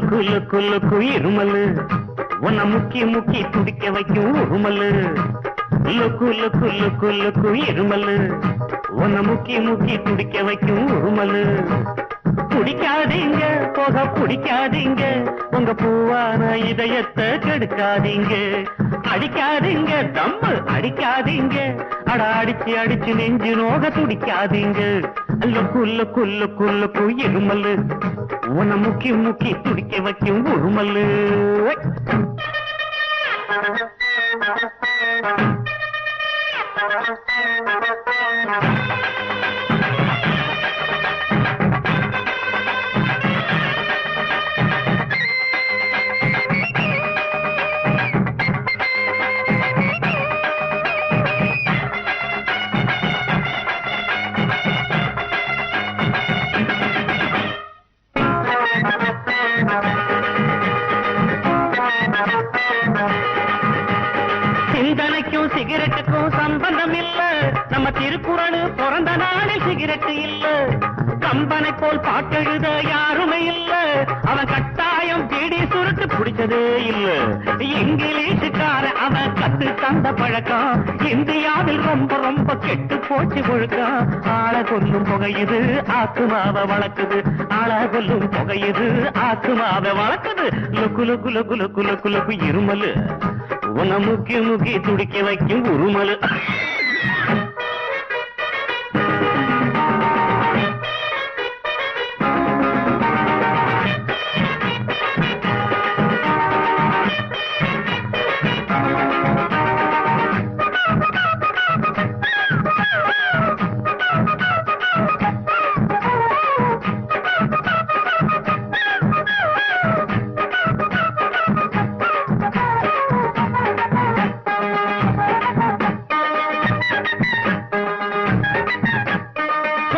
குல குல குல இருமலு உன்னை முக்கி முக்கி துடிக்க வைக்கும் உருமலு லுக்கு லுக்கு லுக்கு லுக்கு இருமலு உன்னை முக்கி முக்கி துடிக்க வைக்கும் உருமலு குடிக்காதீங்க போக பிடிக்காதீங்க உங்க பூவான இதயத்தை கெடுக்காதீங்க. அடிக்காதீங்க தம்மு அடிக்காதீங்க. அட அடிச்சு அடிச்சு நெஞ்சு நோக துடிக்காதீங்க. குல்ல குல்ல குல்ல இருமல்லு உன முக்கி முக்கி துடிக்க வைக்கும் உருமல்லு you. திருக்குறள் பிறந்த நாளில் சிகரெட் இல்ல. கம்பனை போல் பாட்டெழுத யாருமே இல்ல. அவன் கட்டாயம் பீடி சுருட்டு பிடிச்சதே இல்ல. இங்கிலீஷுக்கார அவன் கத்து தந்த பழக்கம். இந்தியாவில் ரொம்ப ரொம்ப கெட்டு போச்சு ஒழுக்கம். ஆள கொல்லும் புகையுது ஆத்துமாவ வளர்க்குது. ஆள கொல்லும் புகையுது ஆத்துமாவ வளர்க்குது. லுக்கு லுக்கு லுக்கு லுக்கு லுக்கு லுக்கு இருமலு. உன முக்கி முக்கி துடிக்க வைக்கும் உருமலு.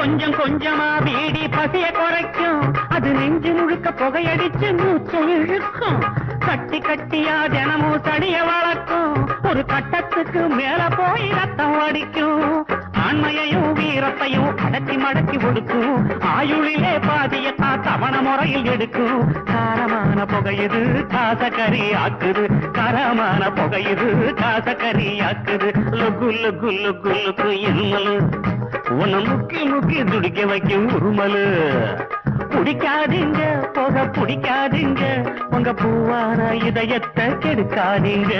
கொஞ்சம் கொஞ்சமா வீடி பசிய குறைக்கும். அது நெஞ்சு முழுக்க புகையடிச்சு மூச்சை இழுக்கும். கட்டி கட்டியா தினமும் தடிய வளர்க்கும். ஒரு கட்டத்துக்கு மேல போய் ரத்தம் அடிக்கும் ஆண்மையையும் வீரத்தையும் அடக்கி மடக்கி ஒடுக்கும். ஆயுளிலே பாதியத்தான் தவண முறையில் எடுக்கும். காரமான புகையுது காசக்கறி ஆக்குது. காரமான புகையுது காசக்கறி ஆக்குது. லுக்கு லுக்கு லுக்கு லுக்கு இருமலு உன்னை முக்கி முக்கி துடிக்க வைக்கும் உருமலு பிடிக்காதீங்க புக பிடிக்காதீங்க. உங்க பூவான இதயத்தை கெடுக்காதீங்க.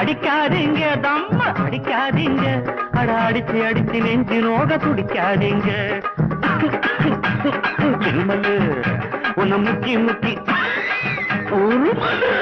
அடிக்காதீங்க தம்ம அடிக்காதீங்க. அட அடிச்சு அடிச்சு நெஞ்சு நோக துடிக்காதீங்க. உன்னை முக்கி முக்கி. உருமலு